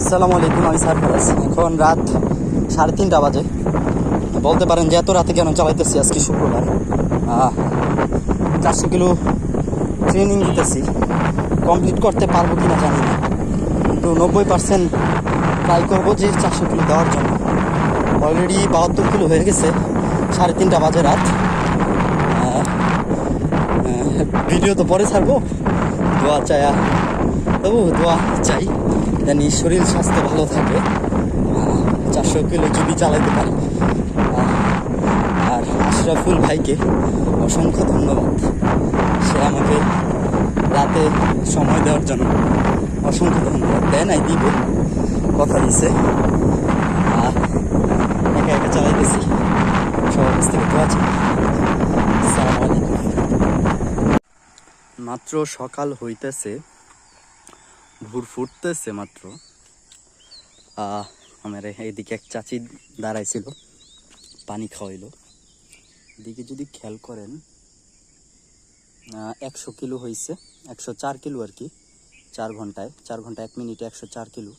আসসালামু আলাইকুম, আমি সারফারাজ এখন রাত সাড়ে তিনটা বাজে। বলতে পারেন যে এত রাতে কেন চালাইতেছি আজকে শুক্রবার? চারশো কিলো ট্রেনিং দিতেছি। কমপ্লিট করতে পারব কি না জানি না। কিন্তু নব্বই পার্সেন্ট ট্রাই করব যে চারশো কিলো দেওয়ার জন্য। অলরেডি বাহাত্তর কিলো হয়ে গেছে, সাড়ে তিনটা বাজে রাত। ভিডিও তো পরে ছাড়বো। দোয়া চায়া তবু দোয়া চাই। জানি শরীর স্বাস্থ্য ভালো থাকে। চারশো কিলো যদি চালাইতে পারি আর আশরাফুল ভাইকে অসংখ্য ধন্যবাদ। সে আমাকে রাতে সময় দেওয়ার জন্য অসংখ্য ধন্যবাদ। দেয় নাই, দিবে, কথা দিছে। একা একা চালাইতেছি। সবার কাছ থেকে চাই। মাত্র সকাল হইতেছে ভোর ফুটতেছে মাত্র। আমার এইদিকে এক চাচি দাঁড়াইছিল, পানি খাওয়াইলো। এদিকে যদি খেয়াল করেন একশো কিলো হয়েছে একশো চার কিলো আর কি, চার ঘন্টায়। চার ঘণ্টা এক মিনিটে একশো চার কিলো।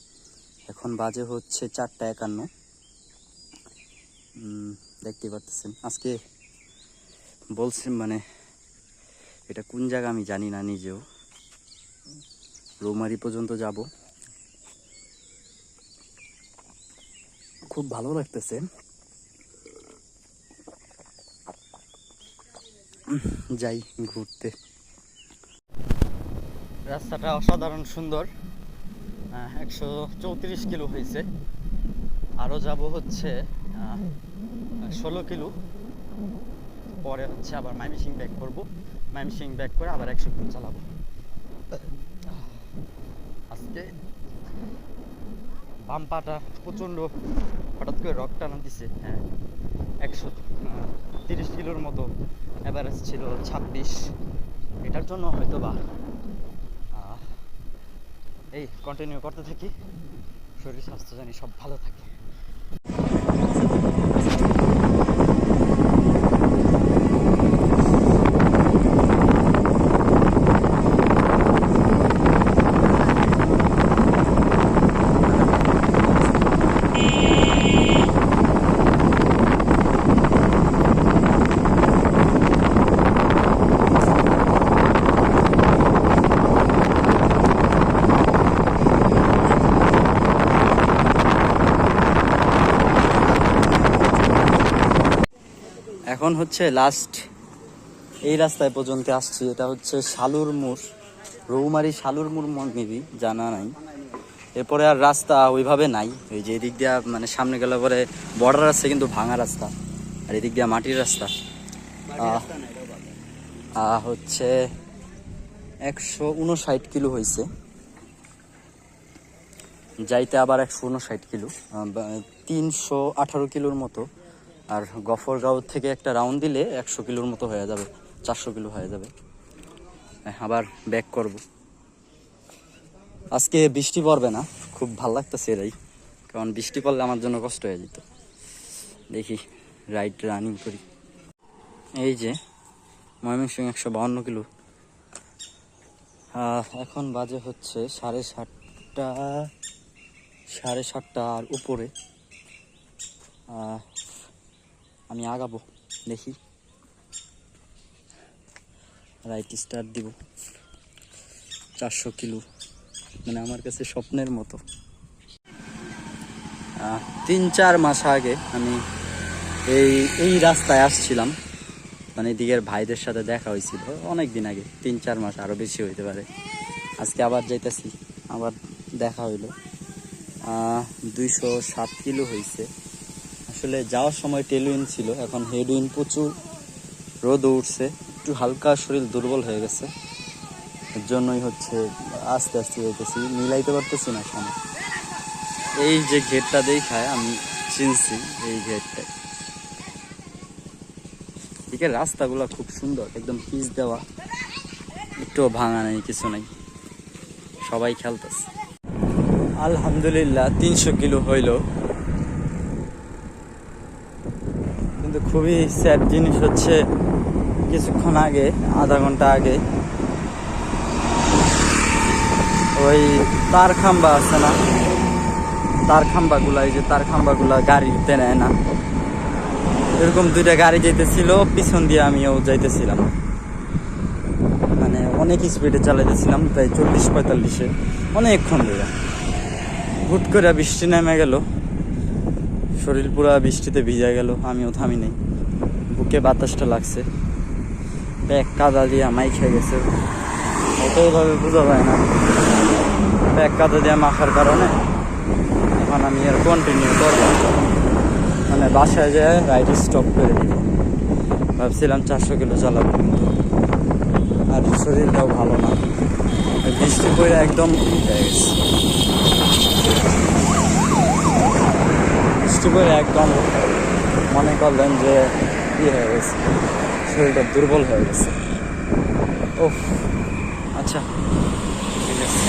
এখন বাজে হচ্ছে চারটা একান্ন। দেখতে পারতেছেন। আজকে বলছি মানে এটা কোন জায়গা আমি জানি না নিজেও। রৌমারি পর্যন্ত যাব। খুব ভালো লাগতেছে। যাই ঘুরতে। রাস্তাটা অসাধারণ সুন্দর। একশো চৌত্রিশ কিলো হয়েছে। আরও যাব হচ্ছে ষোলো কিলো। পরে হচ্ছে আবার মাইমিসিং ব্যাক করব। মাইমিসিং ব্যাক করে আবার একশো কিলো চালাবো। আজকে বাম প্রচণ্ড হঠাৎ করে রক টানা দিছে হ্যাঁ। একশো তিরিশ কিলোর মতো অ্যাভারেজ ছিল ছাব্বিশ। এটার জন্য হয়তো বা এই কন্টিনিউ করতে থাকি। শরীর স্বাস্থ্য জানি সব ভালো থাকে। এখন হচ্ছে লাস্ট এই রাস্তায় পর্যন্ত আসছি। এটা হচ্ছে শালুর মোড় রৌমারি শালুর মোড় মেবি জানা নাই। এরপরে আর রাস্তা ওইভাবে নাই। ওই যে এদিক দিয়া মানে সামনে গেলে পরে বর্ডার আছে কিন্তু ভাঙা রাস্তা আর এদিক দিয়া মাটির রাস্তা। হচ্ছে একশো উনষাট কিলো হয়েছে যাইতে আবার একশো উনষাট কিলো তিনশো আঠারো কিলোর মতো। আর গফর গফরগাঁও থেকে একটা রাউন্ড দিলে একশো কিলোর মতো হয়ে যাবে চারশো কিলো হয়ে যাবে। হ্যাঁ, আবার ব্যাক করব। আজকে বৃষ্টি পড়বে না খুব ভালো লাগতেছে এরাই। কারণ বৃষ্টি পড়লে আমার জন্য কষ্ট হয়ে যেত। দেখি রাইড রানিং করি। এই যে ময়মনসিং একশো বাউন্ন কিলো। এখন বাজে হচ্ছে সাড়ে সাতটা সাড়ে সাতটা আর উপরে আমি আগাবো, দেখি। রাইট স্টার দিব। চারশো কিলো। মানে আমার কাছে স্বপ্নের মতো। তিন চার মাস আগে আমি এই এই রাস্তায় আসছিলাম। মানে এদিকের ভাইদের সাথে দেখা হয়েছিল। অনেক দিন আগে, তিন চার মাস আরও বেশি হইতে পারে। আজকে আবার যাইতেছি। আবার দেখা হইল। দুইশো সাত কিলো হয়েছে আসলে যাওয়ার সময় টেলুইন ছিল, এখন হেডউইন প্রচুর, রোদ উঠছে, একটু হালকা শরীর দুর্বল হয়ে গেছে। এর জন্যই হচ্ছে আস্তে আস্তে যেতেছি মিলাইতে পারতেছি না সময়। এই যে ঘেরটা দেখায়, আমি চিনছি এই ঘেরটা এদিকে রাস্তাগুলো খুব সুন্দর, একদম পিচ দেওয়া একটু ভাঙা নেই, কিছু নাই। সবাই খেলতেছে। আলহামদুলিল্লাহ, তিনশো কিলো হইল কিন্তু খুবই স্যাড জিনিস হচ্ছে কিছুক্ষণ আগে, আধা ঘণ্টা আগে, ওই তার খাম্বা আছে না? তার খাম্বাগুলা এই যে তার খাম্বাগুলা গাড়িতে নেয় না এরকম দুইটা গাড়ি যাইতেছিল, পিছন দিয়ে আমিও যাইতেছিলাম। মানে অনেক স্পিডে চালাইতেছিলাম, প্রায় চল্লিশ পঁয়তাল্লিশে, অনেকক্ষণ ধরে। হুট করে বৃষ্টি নেমে গেল। শরীর পুরা বৃষ্টিতে ভিজা গেল, আমিও থামি নাই। বুকে বাতাসটা লাগছে। ব্যাগ কাদা দিয়ে মাই খেয়ে গেছে। অতভাবে বোঝা যায় না। ব্যাগ কাদা দিয়ে মাখার কারণে এখন আমি আর কন্টিনিউ করব মানে বাসায় যায় রাইড স্টপ করে দিব। ভাবছিলাম চারশো কিলো চালাবো। আর শরীরটাও ভালো না। বৃষ্টি পড়ে একদম হয়ে গেছে। বৃষ্টি পরে একদম মনে করলেন যে কি হয়ে গেছে, শরীরটা দুর্বল হয়ে গেছে। ও আচ্ছা ঠিক আছে।